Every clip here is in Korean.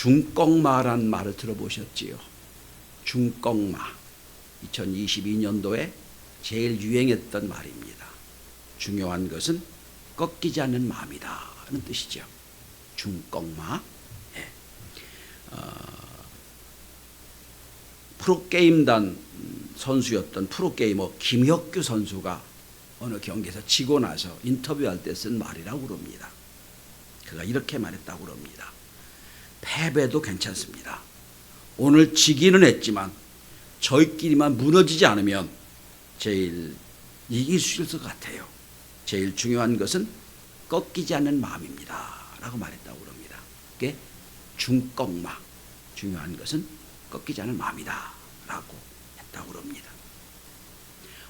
중꺽마란 말을 들어보셨지요? 중꺽마. 2022년도에 제일 유행했던 말입니다. 중요한 것은 꺾이지 않는 마음이다. 는 뜻이죠. 중꺽마. 예. 어, 프로게임단 선수였던 프로게이머 김혁규 선수가 어느 경기에서 지고 나서 인터뷰할 때 쓴 말이라고 그럽니다. 그가 이렇게 말했다고 그럽니다. 패배도 괜찮습니다. 오늘 지기는 했지만 저희끼리만 무너지지 않으면 제일 이길 수 있을 것 같아요. 제일 중요한 것은 꺾이지 않는 마음입니다. 라고 말했다고 그럽니다. 그게 중꺽마. 중요한 것은 꺾이지 않는 마음이다. 라고 했다고 그럽니다.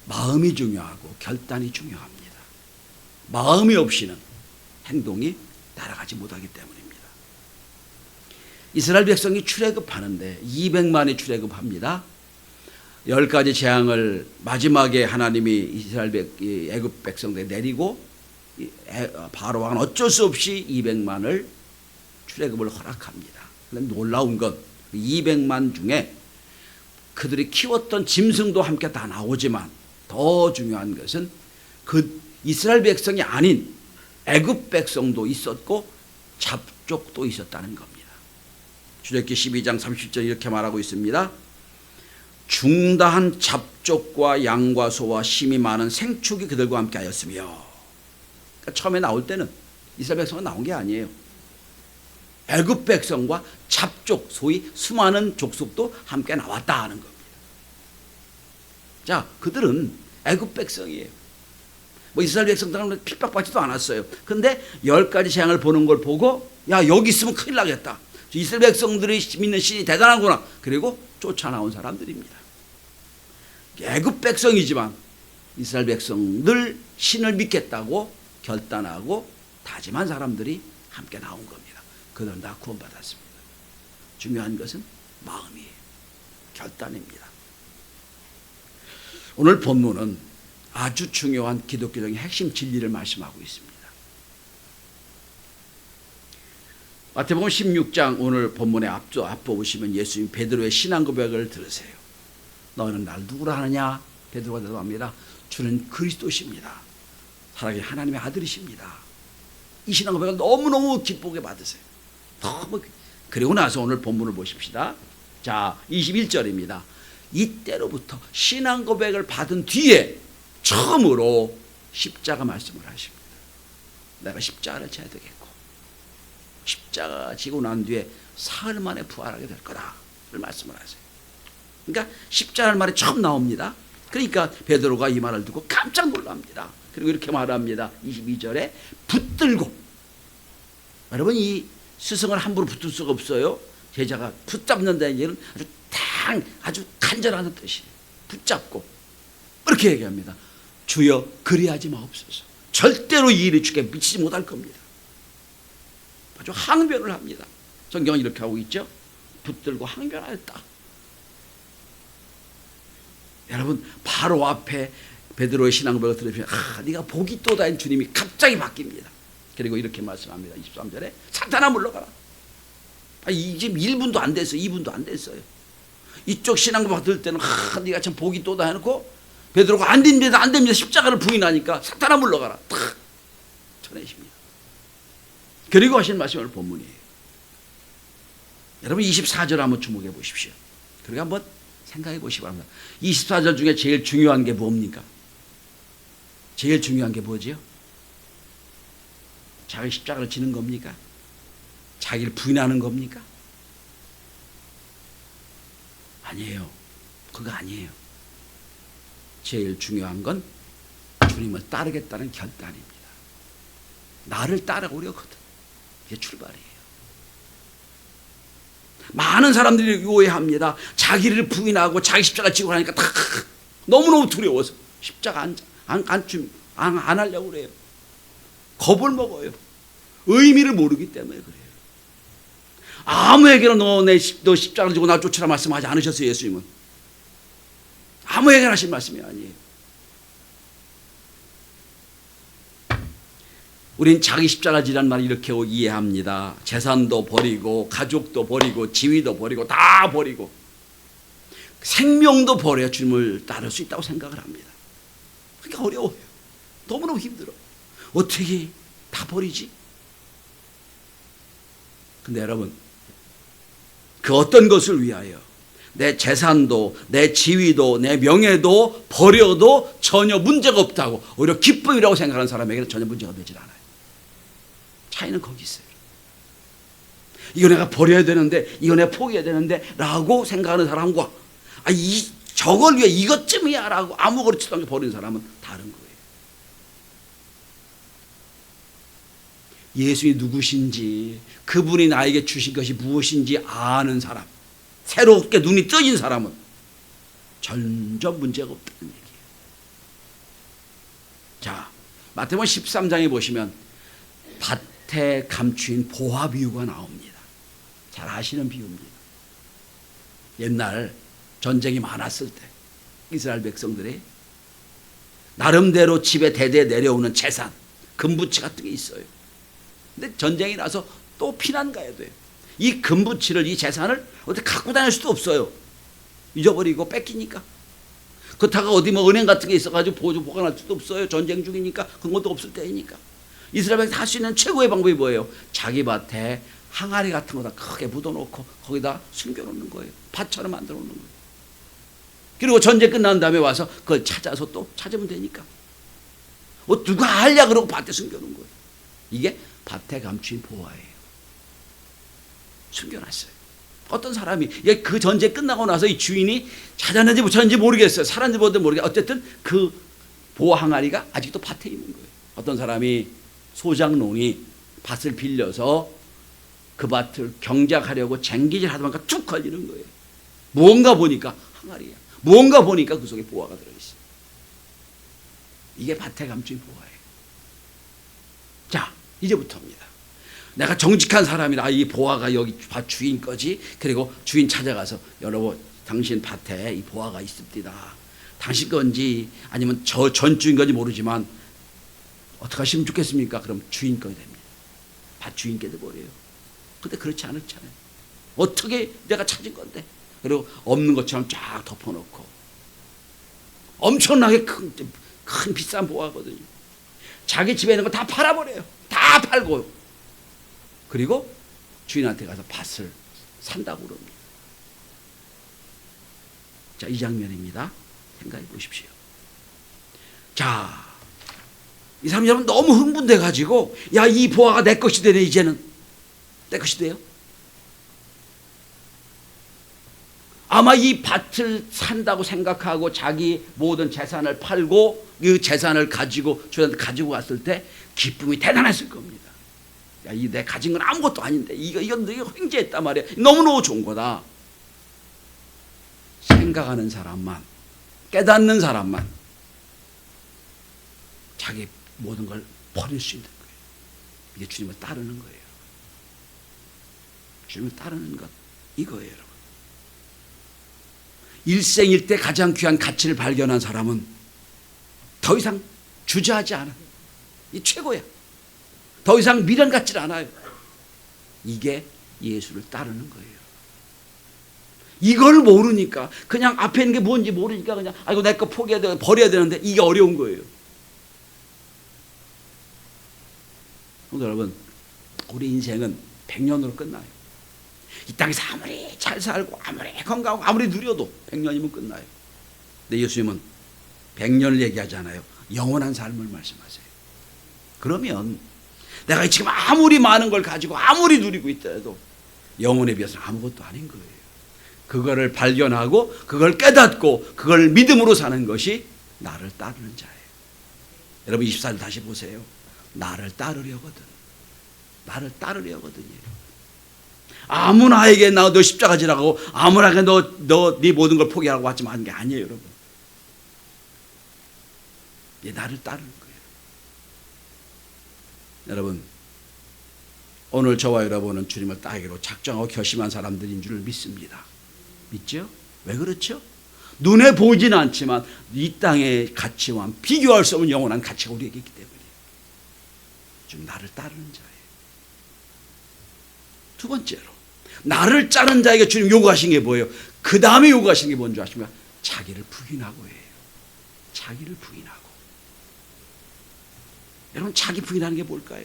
마음이 중요하고 결단이 중요합니다. 마음이 없이는 행동이 따라가지 못하기 때문입니다. 이스라엘 백성이 출애굽하는데 200만이 출애굽합니다. 열 가지 재앙을 마지막에 하나님이 이스라엘 백, 애굽 백성들 내리고 바로 왕은 어쩔 수 없이 200만을 출애굽을 허락합니다. 그런데 놀라운 건 200만 중에 그들이 키웠던 짐승도 함께 다 나오지만 더 중요한 것은 그 이스라엘 백성이 아닌 애굽 백성도 있었고 잡족도 있었다는 겁니다. 출애굽기 12장 30절 이렇게 말하고 있습니다. 중다한 잡족과 양과 소와 심이 많은 생축이 그들과 함께 하였으며 그러니까 처음에 나올 때는 이스라엘 백성은 나온 게 아니에요. 애굽 백성과 잡족 소위 수많은 족속도 함께 나왔다 하는 겁니다. 자, 그들은 애굽 백성이에요. 뭐 이스라엘 백성들은 핍박받지도 않았어요. 근데 열 가지 재앙을 보는 걸 보고 야 여기 있으면 큰일 나겠다. 이스라엘 백성들이 믿는 신이 대단하구나. 그리고 쫓아나온 사람들입니다. 애굽 백성이지만 이스라엘 백성들 신을 믿겠다고 결단하고 다짐한 사람들이 함께 나온 겁니다. 그들은 다 구원받았습니다. 중요한 것은 마음이에요. 결단입니다. 오늘 본문은 아주 중요한 기독교적인 핵심 진리를 말씀하고 있습니다. 마태복음 16장 오늘 본문의 앞서 앞보 보시면 예수님 베드로의 신앙 고백을 들으세요. 너는 날 누구라 하느냐? 베드로가 대답합니다. 주는 그리스도십니다. 살아계신 하나님의 아들이십니다. 이 신앙 고백을 너무너무 기쁘게 받으세요. 너무 그리고 나서 오늘 본문을 보십시다. 자, 21절입니다. 이때로부터 신앙 고백을 받은 뒤에 처음으로 십자가 말씀을 하십니다. 내가 십자가를 져야 되겠고 십자가 지고 난 뒤에 사흘 만에 부활하게 될 거다를 말씀을 하세요. 그러니까 십자가는 말이 처음 나옵니다. 그러니까 베드로가 이 말을 듣고 깜짝 놀랍니다. 그리고 이렇게 말합니다. 22절에 붙들고 여러분 이 스승을 함부로 붙을 수가 없어요. 제자가 붙잡는다는 얘기는 아주 탕 아주 간절하는 뜻이에요. 붙잡고 이렇게 얘기합니다. 주여 그리하지 마옵소서. 절대로 이 일이 주께 미치지 못할 겁니다. 아주 항변을 합니다. 성경은 이렇게 하고 있죠. 붙들고 항변하였다. 여러분 바로 앞에 베드로의 신앙고백을 들으시면 아 네가 복이 또다인 주님이 갑자기 바뀝니다. 그리고 이렇게 말씀합니다. 23절에 사탄아 물러가라. 아, 이제 1분도 안 됐어요. 2분도 안 됐어요. 이쪽 신앙고백 들을 때는 아 네가 참 복이 또다 해놓고 베드로가 안 됩니다. 안 됩니다. 십자가를 부인하니까 사탄아 물러가라. 탁 쳐내십니다. 그리고 하신 말씀이 오늘 본문이에요. 여러분 24절 한번 주목해 보십시오. 그리고 한번 생각해 보시기 바랍니다. 24절 중에 제일 중요한 게 뭡니까? 제일 중요한 게 뭐지요? 자기 십자가를 지는 겁니까? 자기를 부인하는 겁니까? 아니에요. 그거 아니에요. 제일 중요한 건 주님을 따르겠다는 결단입니다. 나를 따라오려거든. 이게 출발이에요. 많은 사람들이 오해합니다. 자기를 부인하고 자기 십자가 지고 하니까 다 너무너무 두려워서 십자가 안, 안, 안, 안, 안 하려고 그래요. 겁을 먹어요. 의미를 모르기 때문에 그래요. 아무에게나 너, 내, 너 십자가를 지고 날 쫓으라 말씀하지 않으셨어요, 예수님은. 아무에게나 하신 말씀이 아니에요. 우린 자기 십자가 지란 말 이렇게 이해합니다. 재산도 버리고 가족도 버리고 지위도 버리고 다 버리고 생명도 버려 주님을 따를 수 있다고 생각을 합니다. 그러니까 어려워요. 너무너무 힘들어. 어떻게 다 버리지? 근데 여러분 그 어떤 것을 위하여 내 재산도 내 지위도 내 명예도 버려도 전혀 문제가 없다고 오히려 기쁨이라고 생각하는 사람에게는 전혀 문제가 되질 않아요. 차이는 거기 있어요. 이거 내가 버려야 되는데 이거 내가 포기해야 되는데 라고 생각하는 사람과 아, 이 저걸 위해 이것쯤이야 라고 아무렇지도 않게 버리는 사람은 다른 거예요. 예수님이 누구신지 그분이 나에게 주신 것이 무엇인지 아는 사람 새롭게 눈이 떠진 사람은 전혀 문제가 없다는 얘기예요. 자, 마태복음 13장에 보시면 밭 에 감추인 보화 비유가 나옵니다. 잘 아시는 비유입니다. 옛날 전쟁이 많았을 때 이스라엘 백성들이 나름대로 집에 대대 내려오는 재산, 금부치 같은 게 있어요. 근데 전쟁이 나서 또 피난 가야 돼요. 이 금부치를 이 재산을 어떻게 갖고 다닐 수도 없어요. 잊어버리고 뺏기니까. 그렇다가 어디 뭐 은행 같은 게 있어가지고 보조 보관할 수도 없어요. 전쟁 중이니까 그런 것도 없을 때이니까. 이스라엘 백성 할수 있는 최고의 방법이 뭐예요? 자기 밭에 항아리 같은 거다 크게 묻어놓고 거기다 숨겨놓는 거예요. 밭처럼 만들어 놓는 거예요. 그리고 전쟁 끝난 다음에 와서 그걸 찾아서 또 찾으면 되니까. 어, 누가 알냐 그러고 밭에 숨겨놓은 거예요. 이게 밭에 감춘 보화예요. 숨겨놨어요. 어떤 사람이 그 전쟁 끝나고 나서 이 주인이 찾았는지 못 찾았는지 모르겠어요. 살았는지 모르겠어요. 어쨌든 그 보화 항아리가 아직도 밭에 있는 거예요. 어떤 사람이 소장농이 밭을 빌려서 그 밭을 경작하려고 쟁기질 하다 보니까 툭 걸리는 거예요. 무언가 보니까 항아리야. 무언가 보니까 그 속에 보화가 들어있어요. 이게 밭에 감춘 보화예요. 자, 이제부터입니다. 내가 정직한 사람이라 이 보화가 여기 밭 주인 거지. 그리고 주인 찾아가서 여러분 당신 밭에 이 보화가 있습니다. 당신 건지 아니면 저 전 주인 건지 모르지만 어떻게 하시면 좋겠습니까? 그럼 주인 거이 됩니다. 밭 주인께 돼버려요. 근데 그렇지 않잖아요. 어떻게 내가 찾은 건데. 그리고 없는 것처럼 쫙 덮어놓고 엄청나게 큰, 큰 비싼 보화거든요. 자기 집에 있는 거 다 팔아버려요. 다 팔고 그리고 주인한테 가서 밭을 산다고 그럽니다. 자, 이 장면입니다. 생각해 보십시오. 자, 이 사람 여러분 너무 흥분돼 가지고 야, 이 보화가 내 것이 되네 이제는 내 것이 돼요. 아마 이 밭을 산다고 생각하고 자기 모든 재산을 팔고 그 재산을 가지고 주한테 가지고 갔을 때 기쁨이 대단했을 겁니다. 야, 이 내 가진 건 아무것도 아닌데 이거 이건 내가 횡재했단 말이야. 너무너무 좋은 거다. 생각하는 사람만 깨닫는 사람만 자기 모든 걸 버릴 수 있는 거예요. 이게 주님을 따르는 거예요. 주님을 따르는 것 이거예요, 여러분. 일생일 때 가장 귀한 가치를 발견한 사람은 더 이상 주저하지 않아요. 이 최고야. 더 이상 미련 갖질 않아요. 이게 예수를 따르는 거예요. 이걸 모르니까 그냥 앞에 있는 게 뭔지 모르니까 그냥 아이고 내 거 포기해야 돼 버려야 되는데 이게 어려운 거예요. 여러분 우리 인생은 100년으로 끝나요. 이 땅에서 아무리 잘 살고 아무리 건강하고 아무리 누려도 100년이면 끝나요. 근데 예수님은 100년을 얘기하잖아요. 영원한 삶을 말씀하세요. 그러면 내가 지금 아무리 많은 걸 가지고 아무리 누리고 있더라도 영혼에 비해서는 아무것도 아닌 거예요. 그거를 발견하고 그걸 깨닫고 그걸 믿음으로 사는 것이 나를 따르는 자예요. 여러분 24절 다시 보세요. 나를 따르려거든. 나를 따르려거든요. 아무나에게 나 너 십자가 지라고 아무나에게 너 너 네 모든 걸 포기하라고 하지 않은 게 아니에요, 여러분. 얘 나를 따르는 거예요. 여러분, 오늘 저와 여러분은 주님을 따르기로 작정하고 결심한 사람들인 줄 믿습니다. 믿죠? 왜 그렇죠? 눈에 보이지는 않지만 이 땅의 가치와 비교할 수 없는 영원한 가치가 우리에게 있기 때문에 좀 나를 따르는 자예요. 두 번째로 나를 짜는 자에게 주님 요구하신 게 뭐예요? 그 다음에 요구하신 게 뭔지 아십니까? 자기를 부인하고 해요. 자기를 부인하고. 여러분 자기 부인하는 게 뭘까요?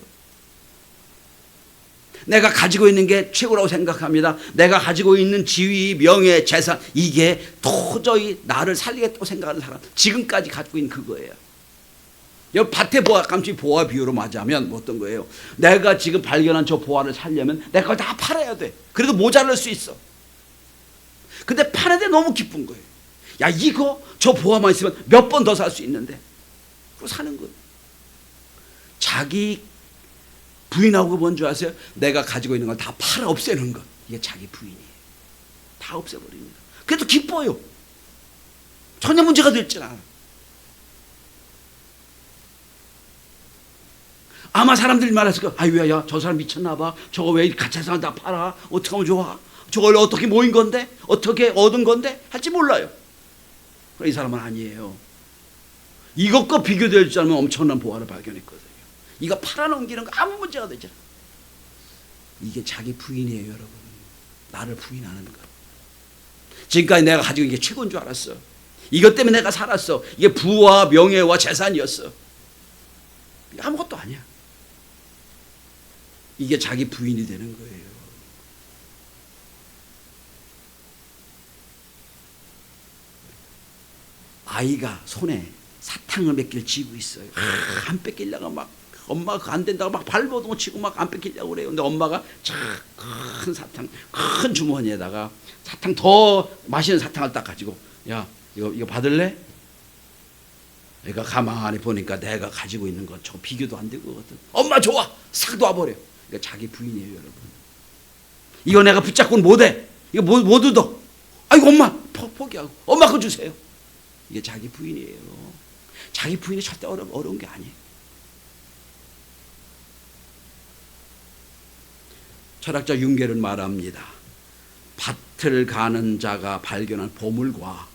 내가 가지고 있는 게 최고라고 생각합니다. 내가 가지고 있는 지위, 명예, 재산 이게 도저히 나를 살리겠다고 생각하는 사람 지금까지 가지고 있는 그거예요. 여 밭에 보아 감치 보아 비유로 맞이하면 뭐 어떤 거예요? 내가 지금 발견한 저 보아를 살려면 내가 그걸 다 팔아야 돼. 그래도 모자랄 수 있어. 근데 파는데 너무 기쁜 거예요. 야 이거 저 보아만 있으면 몇 번 더 살 수 있는데 그거 사는 거예요. 자기 부인하고 뭔 줄 아세요? 내가 가지고 있는 걸 다 팔아 없애는 것. 이게 자기 부인이에요. 다 없애버립니다. 그래도 기뻐요. 전혀 문제가 될진 않아. 아마 사람들이 말했을 거야. 아유야, 야, 저 사람 미쳤나 봐. 저거 왜 가짜 사람 다 팔아? 어떻게 하면 좋아? 저걸 어떻게 모인 건데? 어떻게 얻은 건데? 할지 몰라요. 이 사람은 아니에요. 이것과 비교될 줄 알면 엄청난 보화를 발견했거든요. 이거 팔아넘기는 거 아무 문제가 되지 않아. 이게 자기 부인이에요, 여러분. 나를 부인하는 거. 지금까지 내가 가지고 있는 게 최고인 줄 알았어. 이것 때문에 내가 살았어. 이게 부와 명예와 재산이었어. 이게 아무것도 아니야. 이게 자기 부인이 되는 거예요. 아이가 손에 사탕을 몇 개를 쥐고 있어요. 아, 안 뺏기려고 막 엄마가 안 된다고 막 발버둥 치고 막 안 뺏기려고 그래요. 근데 엄마가 큰 사탕, 큰 주머니에다가 사탕 더 맛있는 사탕을 딱 가지고 야 이거 이거 받을래? 내가 가만히 보니까 내가 가지고 있는 건저 비교도 안 되거든. 엄마 좋아, 싹 놔버려. 이거 자기 부인이에요, 여러분. 이거 내가 붙잡고는 못해. 이거 못, 못 얻어. 아이고 엄마 포, 포기하고 엄마 거 주세요. 이게 자기 부인이에요. 자기 부인이 절대 어려, 어려운 게 아니에요. 철학자 윤계는 말합니다. 밭을 가는 자가 발견한 보물과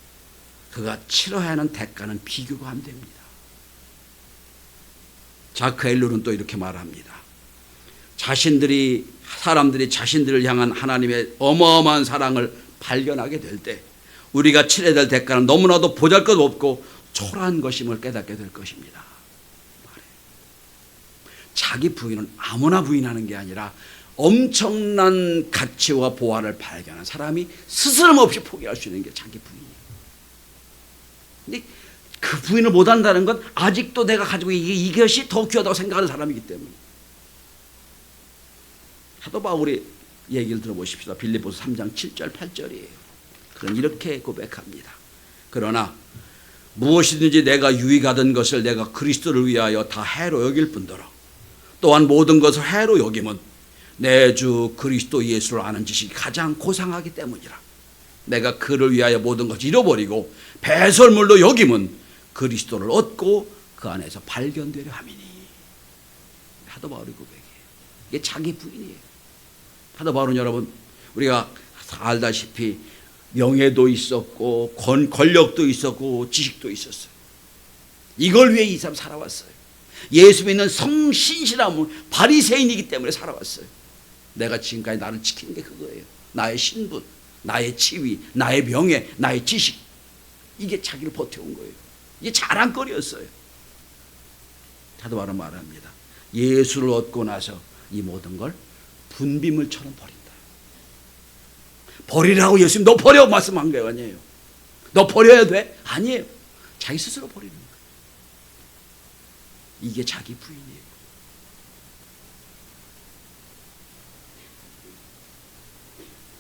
그가 치러야 하는 대가는 비교가 안 됩니다. 자크 엘룰은 또 이렇게 말합니다. 자신들이 사람들이 자신들을 향한 하나님의 어마어마한 사랑을 발견하게 될 때 우리가 치러야 될 대가는 너무나도 보잘것 없고 초라한 것임을 깨닫게 될 것입니다. 자기 부인은 아무나 부인하는 게 아니라 엄청난 가치와 보화를 발견한 사람이 스스럼 없이 포기할 수 있는 게 자기 부인이에요. 근데 그 부인을 못한다는 건 아직도 내가 가지고 이게 이것이 더 귀하다고 생각하는 사람이기 때문에. 사도 바울의 얘기를 들어보십시다. 빌립보서 3장 7절 8절이에요. 그는 이렇게 고백합니다. 그러나 무엇이든지 내가 유익하던 것을 내가 그리스도를 위하여 다 해로 여길 뿐더러 또한 모든 것을 해로 여김은 내 주 그리스도 예수를 아는 지식이 가장 고상하기 때문이라. 내가 그를 위하여 모든 것을 잃어버리고 배설물로 여김은 그리스도를 얻고 그 안에서 발견되려 함이니. 사도 바울의 고백이에요. 이게 자기 부인이에요. 사도 바울은 여러분 우리가 알다시피 명예도 있었고 권, 권력도 있었고 지식도 있었어요. 이걸 위해 이 사람 살아왔어요. 예수 믿는 성신실함은 바리새인이기 때문에 살아왔어요. 내가 지금까지 나를 지키는 게 그거예요. 나의 신분, 나의 지위, 나의 명예, 나의 지식. 이게 자기를 버텨온 거예요. 이게 자랑거리였어요. 사도 바로 말합니다. 예수를 얻고 나서 이 모든 걸 분비물처럼 버린다. 버리라고 예수님 너 버려 말씀한 게 아니에요. 너 버려야 돼? 아니에요. 자기 스스로 버리는 거예요. 이게 자기 부인이에요.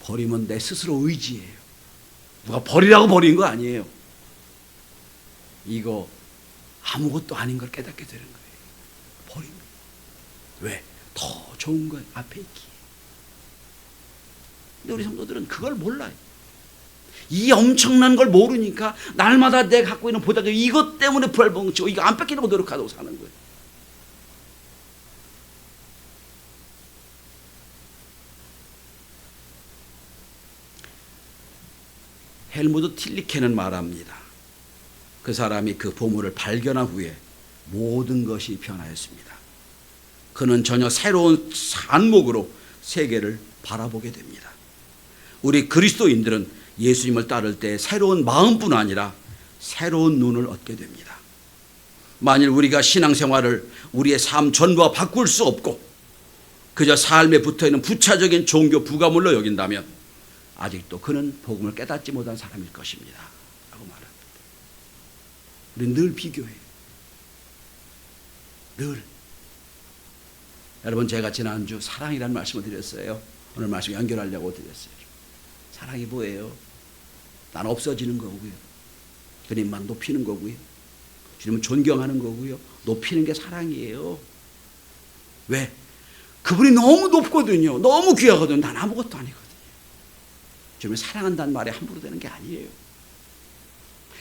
버리면 내 스스로 의지예요. 누가 버리라고 버린 거 아니에요. 이거 아무것도 아닌 걸 깨닫게 되는 거예요. 버립니다. 왜? 더 좋은 건 앞에 있기에. 근데 우리 성도들은 그걸 몰라요. 이 엄청난 걸 모르니까 날마다 내가 갖고 있는 보답 이것 때문에 부활봉치고 이거 안 뺏기려고 노력하고 사는 거예요. 헬무드 틸리케는 말합니다. 그 사람이 그 보물을 발견한 후에 모든 것이 변하였습니다. 그는 전혀 새로운 안목으로 세계를 바라보게 됩니다. 우리 그리스도인들은 예수님을 따를 때 새로운 마음뿐 아니라 새로운 눈을 얻게 됩니다. 만일 우리가 신앙생활을 우리의 삶 전부와 바꿀 수 없고 그저 삶에 붙어 있는 부차적인 종교 부가물로 여긴다면 아직도 그는 복음을 깨닫지 못한 사람일 것입니다. 라고 말합니다. 우리 늘 비교해요. 늘. 여러분 제가 지난주 사랑이라는 말씀을 드렸어요. 오늘 말씀 연결하려고 드렸어요. 사랑이 뭐예요? 난 없어지는 거고요. 주님만 높이는 거고요. 주님은 존경하는 거고요. 높이는 게 사랑이에요. 왜? 그분이 너무 높거든요. 너무 귀하거든요. 난 아무것도 아니거든요. 주님을 사랑한다는 말이 함부로 되는 게 아니에요.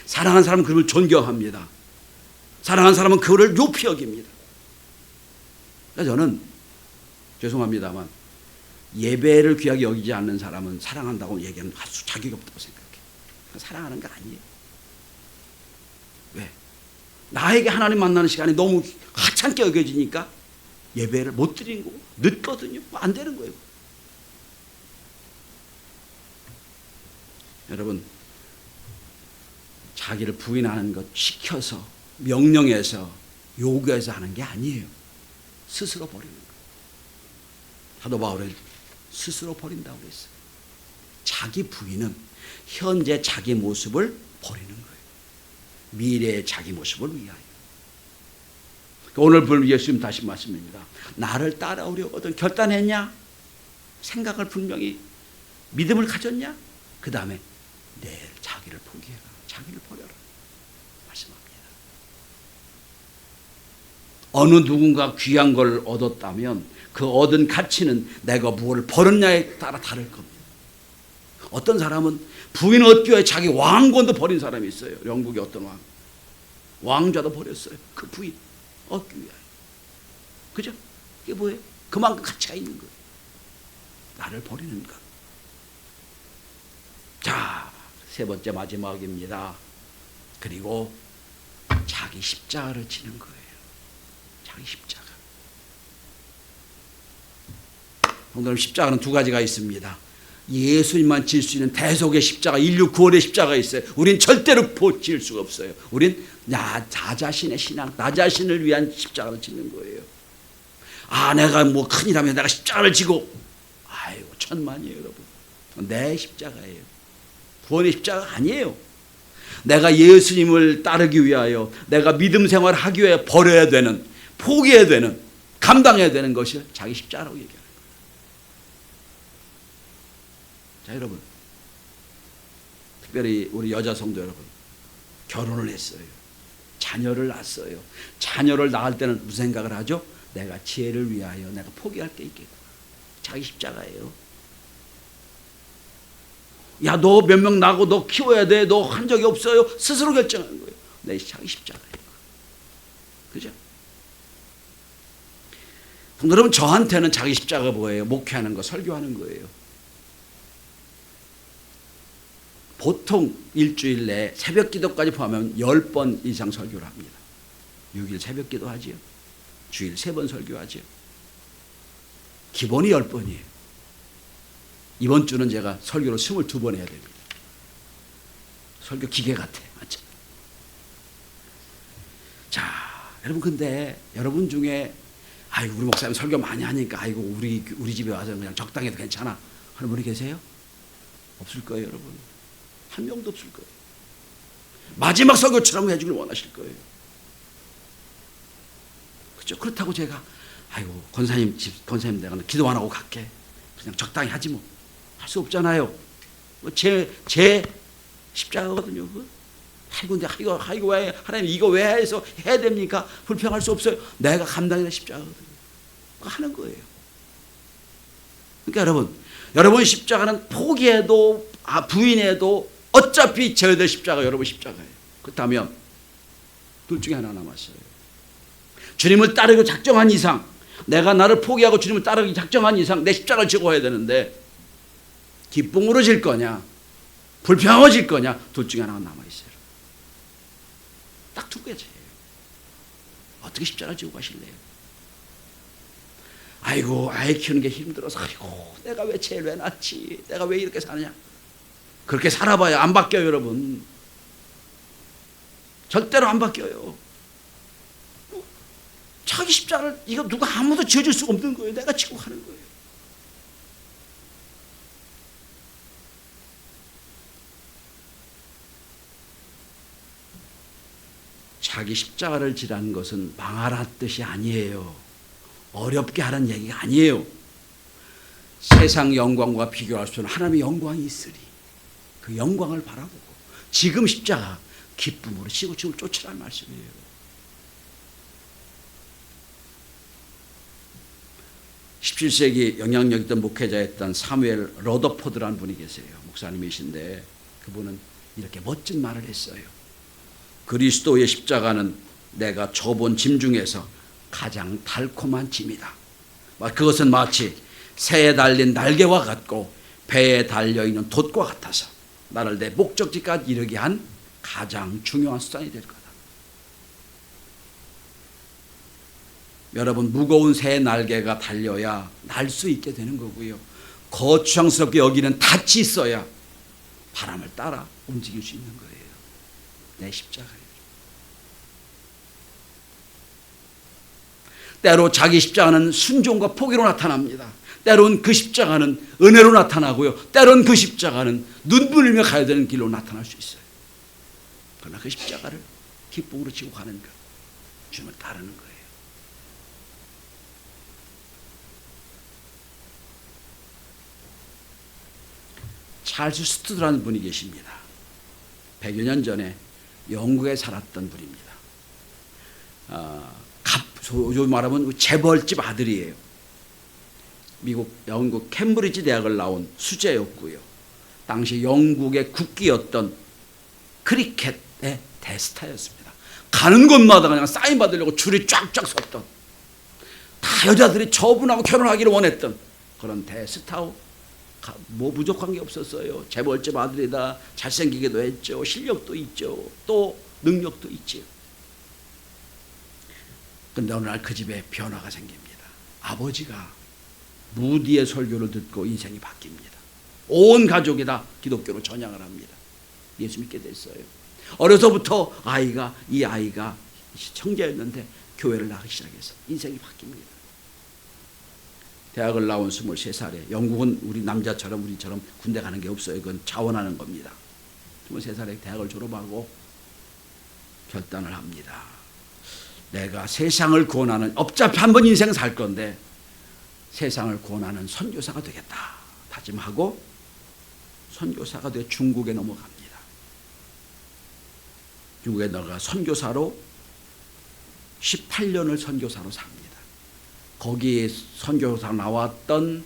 사랑하는 사람은 그를 존경합니다. 사랑하는 사람은 그를 높이 여깁니다. 그러니까 저는 죄송합니다만 예배를 귀하게 여기지 않는 사람은 사랑한다고 얘기하는 아주 자격이 없다고 생각해. 사랑하는 게 아니에요. 왜? 나에게 하나님 만나는 시간이 너무 하찮게 여겨지니까 예배를 못 드리는 거고 늦거든요. 뭐 안 되는 거예요. 여러분 자기를 부인하는 것 시켜서 명령해서 요구해서 하는 게 아니에요. 스스로 버리는 거예요. 사도 바울은 스스로 버린다고 그랬어요. 자기 부인은 현재 자기 모습을 버리는 거예요. 미래의 자기 모습을 위하여. 오늘 볼 예수님 다시 말씀입니다. 나를 따라오려거든 결단했냐? 생각을 분명히 믿음을 가졌냐? 그 다음에 내 자기를 포기해라. 자기를 버려라. 말씀합니다. 어느 누군가 귀한 걸 얻었다면 그 얻은 가치는 내가 무엇을 버렸냐에 따라 다를 겁니다. 어떤 사람은 부인 얻기 위해 자기 왕권도 버린 사람이 있어요. 영국의 어떤 왕. 왕좌도 버렸어요. 그 부인 얻기 위하여. 그죠? 이게 뭐예요? 그만큼 가치가 있는 거예요. 나를 버리는 것. 자, 세 번째 마지막입니다. 그리고 자기 십자가를 지는 거예요. 자기 십자가. 오늘 십자가는 두 가지가 있습니다. 예수님만 질 수 있는 대속의 십자가, 인류 구원의 십자가 있어요. 우린 절대로 질 수가 없어요. 우린 나, 자 자신의 신앙, 나 자신을 위한 십자가를 짓는 거예요. 아, 내가 뭐 큰일하면 내가 십자가를 지고, 아이고, 천만이에요, 여러분. 내 십자가예요. 구원의 십자가 아니에요. 내가 예수님을 따르기 위하여, 내가 믿음 생활을 하기 위해 버려야 되는, 포기해야 되는, 감당해야 되는 것이 자기 십자가라고 얘기해요. 자, 여러분. 특별히 우리 여자 성도 여러분. 결혼을 했어요. 자녀를 낳았어요. 자녀를 낳을 때는 무슨 생각을 하죠? 내가 지혜를 위하여 내가 포기할 게 있겠구나. 자기 십자가예요. 야, 너 몇명 낳고 너 키워야 돼. 너 한 적이 없어요. 스스로 결정하는 거예요. 내 자기 십자가예요. 그죠? 여러분, 저한테는 자기 십자가 뭐예요? 목회하는 거, 설교하는 거예요. 보통 일주일 내에 새벽 기도까지 포함하면 10번 이상 설교를 합니다. 6일 새벽 기도 하지요. 주일 3번 설교하지요. 기본이 10번이에요. 이번 주는 제가 설교를 22번 해야 됩니다. 설교 기계 같아. 맞죠? 자, 여러분 근데 여러분 중에 아이고 우리 목사님 설교 많이 하니까 아이고 우리 우리 집에 와서 그냥 적당히 해도 괜찮아 하는 분이 계세요? 없을 거예요, 여러분. 한 명도 없을 거예요. 마지막 설교처럼 해주길 원하실 거예요. 그죠? 그렇다고 제가 아이고 권사님 집 권사님 내가 기도 안 하고 갈게. 그냥 적당히 하지 뭐. 할 수 없잖아요. 제 제 십자가거든요. 그거. 아이고 근데 이거 아이고 왜 하나님 이거 왜 해서 해야 됩니까? 불평할 수 없어요. 내가 감당해야 십자가거든요. 하는 거예요. 그러니까 여러분, 여러분 십자가는 포기해도 아, 부인해도 어차피 져야 십자가 여러분 십자가예요. 그렇다면 둘 중에 하나 남았어요. 주님을 따르고 작정한 이상 내가 나를 포기하고 주님을 따르기 작정한 이상 내 십자가를 지고 해야 되는데 기쁨으로 질 거냐 불평하고 질 거냐 둘 중에 하나가 남아있어요. 딱두 가지예요. 어떻게 십자가를 지고 가실래요? 아이고 아이 키우는 게 힘들어서 아이고 내가 왜 제일 왜 낳지 내가 왜 이렇게 사느냐 그렇게 살아봐야 안 바뀌어요 여러분 절대로 안 바뀌어요 자기 십자가를 이거 누가 아무도 지어줄 수 없는 거예요 내가 지고 가는 거예요 자기 십자가를 지라는 것은 망하라 뜻이 아니에요. 어렵게 하는 얘기가 아니에요. 세상 영광과 비교할 수는 하나님의 영광이 있으리. 그 영광을 바라보고 지금 십자가 기쁨으로 지금 쫓으라는 말씀이에요. 17세기 영향력 있던 목회자였던 사무엘 러더포드라는 분이 계세요. 목사님이신데 그분은 이렇게 멋진 말을 했어요. 그리스도의 십자가는 내가 줘본 짐 중에서 가장 달콤한 짐이다. 그것은 마치 새에 달린 날개와 같고 배에 달려 있는 돛과 같아서 나를 내 목적지까지 이르게 한 가장 중요한 수단이 될 거다. 여러분 무거운 새 날개가 달려야 날 수 있게 되는 거고요. 거추장스럽게 여기는 닻이 있어야 바람을 따라 움직일 수 있는 거예요. 내 십자가예요. 때로 자기 십자가는 순종과 포기로 나타납니다. 때론 그 십자가는 은혜로 나타나고요. 때론 그 십자가는 눈물 흘며 가야 되는 길로 나타날 수 있어요. 그러나 그 십자가를 기쁨으로 지고 가는 것, 주님을 따르는 거예요. 찰스 스투드라는 분이 계십니다. 100여 년 전에 영국에 살았던 분입니다. 어, 갑, 요즘 말하면 재벌집 아들이에요. 미국 영국 캠브리지 대학을 나온 수재였고요. 당시 영국의 국기였던 크리켓의 대스타였습니다. 가는 곳마다 그냥 사인 받으려고 줄이 쫙쫙 섰던 다 여자들이 저분하고 결혼하기를 원했던 그런 대스타고 뭐 부족한 게 없었어요. 재벌집 아들이다. 잘생기기도 했죠. 실력도 있죠. 또 능력도 있죠. 근데 어느 날 그 집에 변화가 생깁니다. 아버지가 무디의 설교를 듣고 인생이 바뀝니다. 온 가족이 다 기독교로 전향을 합니다. 예수 믿게 됐어요. 어려서부터 아이가 이 아이가 청자였는데 교회를 나가기 시작해서 인생이 바뀝니다. 대학을 나온 23살에 영국은 우리 남자처럼 우리처럼 군대 가는 게 없어요. 그건 자원하는 겁니다. 23살에 대학을 졸업하고 결단을 합니다. 내가 세상을 구원하는 어차피 한번 인생 살 건데 세상을 구원하는 선교사가 되겠다. 다짐하고 선교사가 돼 중국에 넘어갑니다. 중국에 나가 선교사로 18년을 선교사로 삽니다. 거기 선교사 나왔던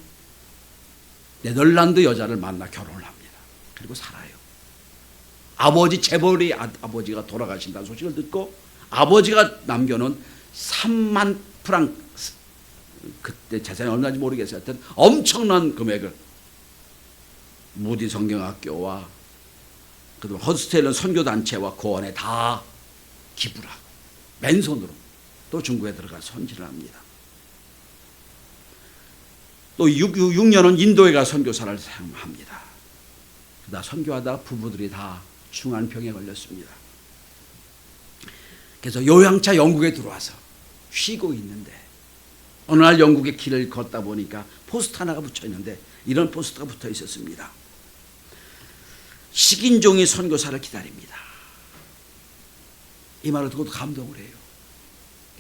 네덜란드 여자를 만나 결혼을 합니다. 그리고 살아요. 아버지 재벌이 아, 아버지가 돌아가신다는 소식을 듣고 아버지가 남겨놓은 3만 프랑 그때 재산이 얼마인지 모르겠어요. 하여튼 엄청난 금액을 무디 성경학교와 그다음 허스텔런 선교단체와 고원에 다 기부를 하고 맨손으로 또 중국에 들어가 선지를 합니다. 또 6, 6 년은 인도에 가 선교사를 사용합니다. 그다 선교하다 부부들이 다 중한 병에 걸렸습니다. 그래서 요양차 영국에 들어와서 쉬고 있는데 어느 날 영국의 길을 걷다 보니까 포스트 하나가 붙여 있는데 이런 포스트가 붙어 있었습니다. 식인종이 선교사를 기다립니다. 이 말을 듣고 감동을 해요.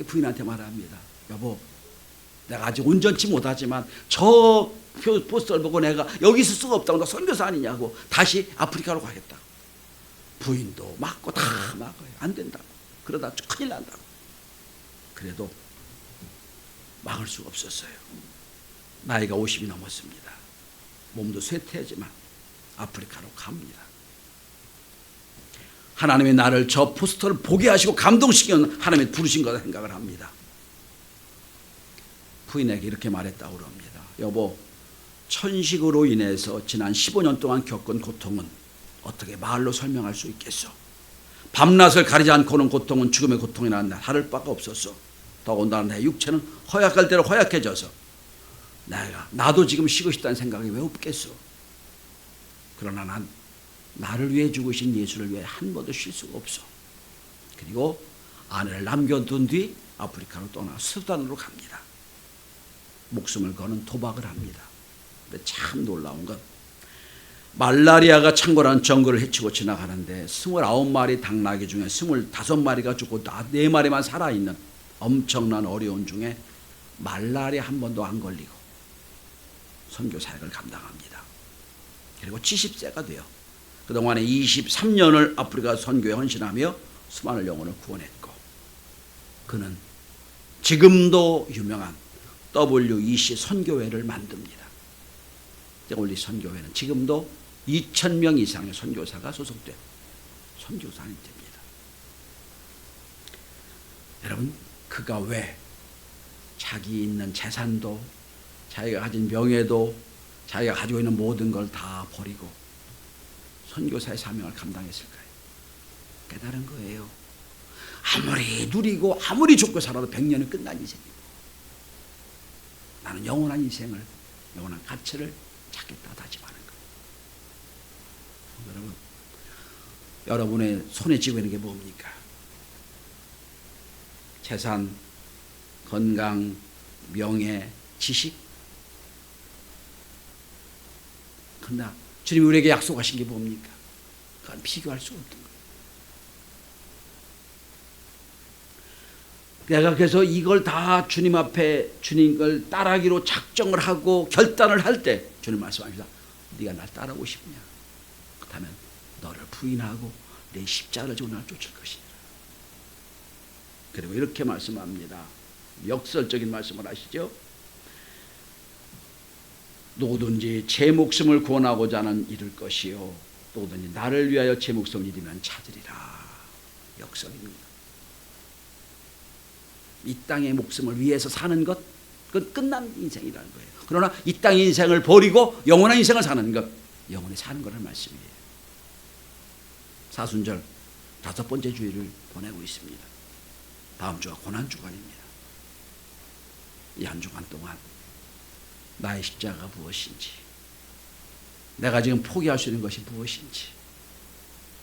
부인한테 말합니다. 여보, 내가 아직 온전치 못하지만 저 포스터를 보고 내가 여기 있을 수가 없다고 너 선교사 아니냐고 다시 아프리카로 가겠다. 부인도 막고 다 막아요. 안 된다고. 그러다 큰일 난다고. 그래도 막을 수가 없었어요. 나이가 50이 넘었습니다. 몸도 쇠퇴하지만 아프리카로 갑니다. 하나님이 나를 저 포스터를 보게 하시고 감동시키는 하나님이 부르신 거다 생각을 합니다. 부인에게 이렇게 말했다고 합니다. 여보, 천식으로 인해서 지난 15년 동안 겪은 고통은 어떻게 말로 설명할 수 있겠어? 밤낮을 가리지 않고는 고통은 죽음의 고통이나 다를 바가 없었어. 더군다나 내 육체는 허약할 대로 허약해져서 내가 나도 지금 쉬고 싶다는 생각이 왜 없겠어? 그러나 난 나를 위해 죽으신 예수를 위해 한 번도 쉴 수가 없어. 그리고 아내를 남겨둔 뒤 아프리카로 떠나 수단으로 갑니다. 목숨을 거는 도박을 합니다. 근데 참 놀라운 건 말라리아가 창궐한 정글을 헤치고 지나가는데 29마리 당나귀 중에 25마리가 죽고 나 4마리만 살아있는 엄청난 어려운 중에 말라리아 한 번도 안 걸리고 선교 사역을 감당합니다. 그리고 70세가 돼요. 그동안에 23년을 아프리카 선교에 헌신하며 수많은 영혼을 구원했고 그는 지금도 유명한 WEC 선교회를 만듭니다. 올리 선교회는 지금도 2,000명 이상의 선교사가 소속된 선교사님 됩니다. 여러분, 그가 왜 자기 있는 재산도 자기가 가진 명예도 자기가 가지고 있는 모든 걸 다 버리고 선교사의 사명을 감당했을까요? 깨달은 거예요. 아무리 누리고 아무리 좋고 살아도 100년은 끝난 인생이고 나는 영원한 인생을 영원한 가치를 찾겠다 다짐하는 거예요. 여러분, 여러분의 손에 쥐고 있는 게 뭡니까? 재산, 건강, 명예, 지식? 그러나 주님이 우리에게 약속하신 게 뭡니까? 그건 비교할 수 없는 거예요. 내가 그래서 이걸 다 주님 앞에 주님 걸 따라하기로 작정을 하고 결단을 할 때 주님 말씀합니다. 네가 날 따라오고 싶냐? 그렇다면 너를 부인하고 내 십자가를 지고 날 쫓을 것이니라. 그리고 이렇게 말씀합니다. 역설적인 말씀을 하시죠. 누구든지 제 목숨을 구원하고자 하는 잃을 것이요 누구든지 나를 위하여 제 목숨을 잃으면 찾으리라. 역설입니다. 이 땅의 목숨을 위해서 사는 것, 그건 끝난 인생이라는 거예요. 그러나 이 땅의 인생을 버리고 영원한 인생을 사는 것, 영원히 사는 거라는 말씀이에요. 사순절 다섯 번째 주일을 보내고 있습니다. 다음 주가 고난 주간입니다. 이 한 주간 동안 나의 십자가 무엇인지, 내가 지금 포기할 수 있는 것이 무엇인지,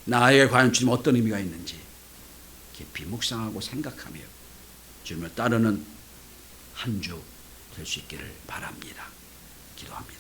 나에게 과연 주님 어떤 의미가 있는지 깊이 묵상하고 생각하며 주님을 따르는 한 주 될 수 있기를 바랍니다. 기도합니다.